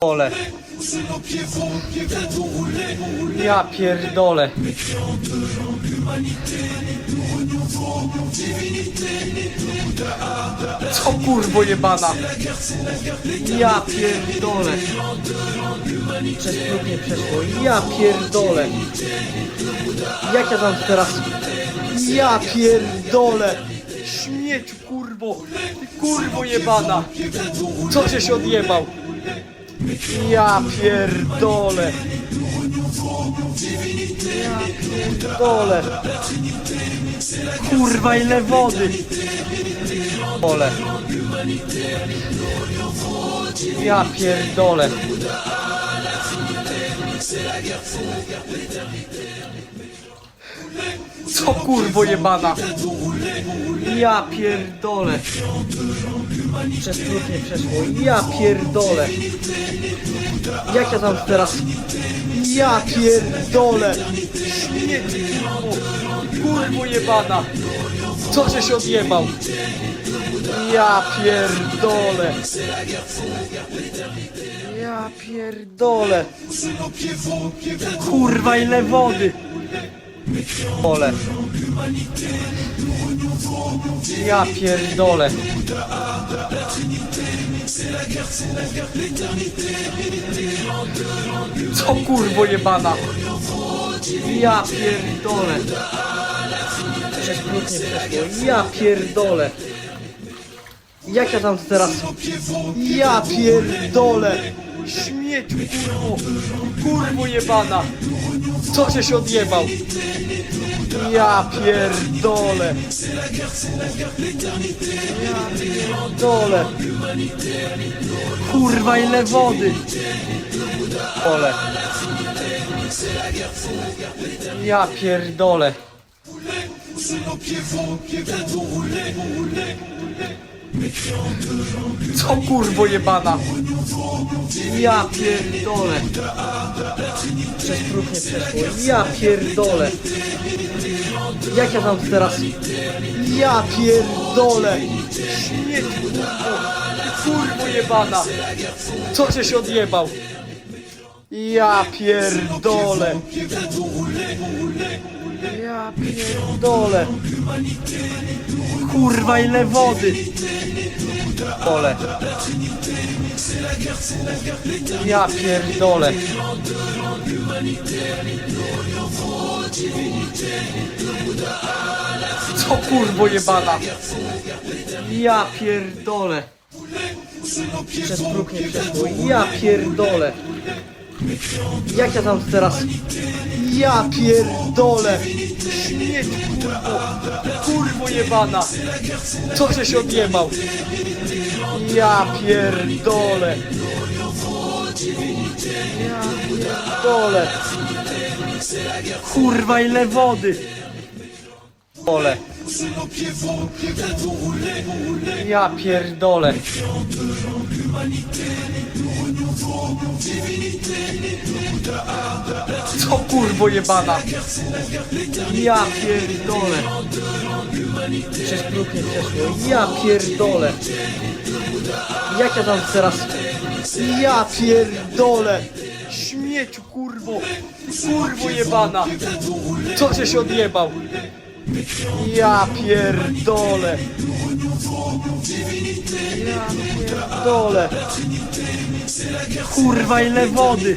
Ole. Ja pierdolę. Co kurwo jebana? Ja pierdolę. Przez próg nie przeszło. Ja pierdolę. Jak ja tam teraz... Ja pierdolę. Śmieciu kurwo. Kurwo jebana. Co cię się odjebał? Ja pierdolę. Ja pierdolę. Kurwa ile wody. Ole. Ja pierdolę. Co kurwo jebana? Ja pierdolę. Przez próg nie przeszło. Ja pierdolę. Jak ja tam teraz... Ja pierdolę. Śmieci kurwo. Kurwo jebana. Co się odjebał? Ja pierdolę. Ja pierdolę. Kurwa ile wody. Ole. Ja pierdolę. Co kurwo jebana? Ja pierdolę. Przeszło. Ja pierdolę. Jak ja tam teraz... Ja pierdolę. Śmieciu kurwo. Kurwo jebana. Co cię się odjebał? Ja pierdolę. Ja pierdolę. Kurwa ile wody. Ole. Ja pierdolę. Co kurwo jebana? Ja pierdolę. Przez próg nie przeszło. Ja pierdolę. Jak ja tam teraz... Ja pierdolę. Śmieć kurwo. Kurwo jebana. Co cię się odjebał? Ja pierdolę. Ja pierdolę. Kurwa ile wody. Ole. Ja pierdolę. Co kurwo jebana? Ja pierdolę. Przez próg nie przeszło. Ja pierdolę. Jak ja tam teraz... Ja pierdolę. Śmieć kurwo. Kurwo jebana. Co się odjebał? Ja pierdolę. Ja pierdolę. Kurwa ile wody. Ole. Ja pierdolę. Co kurwo jebana? Ja pierdolę. Przez próg nie przeszło. Ja pierdolę. Jak ja tam teraz... Ja pierdolę. Śmieciu kurwo. Kurwo jebana. Co się odjebał? Ja pierdolę. Ja pierdolę. Kurwa ile wody.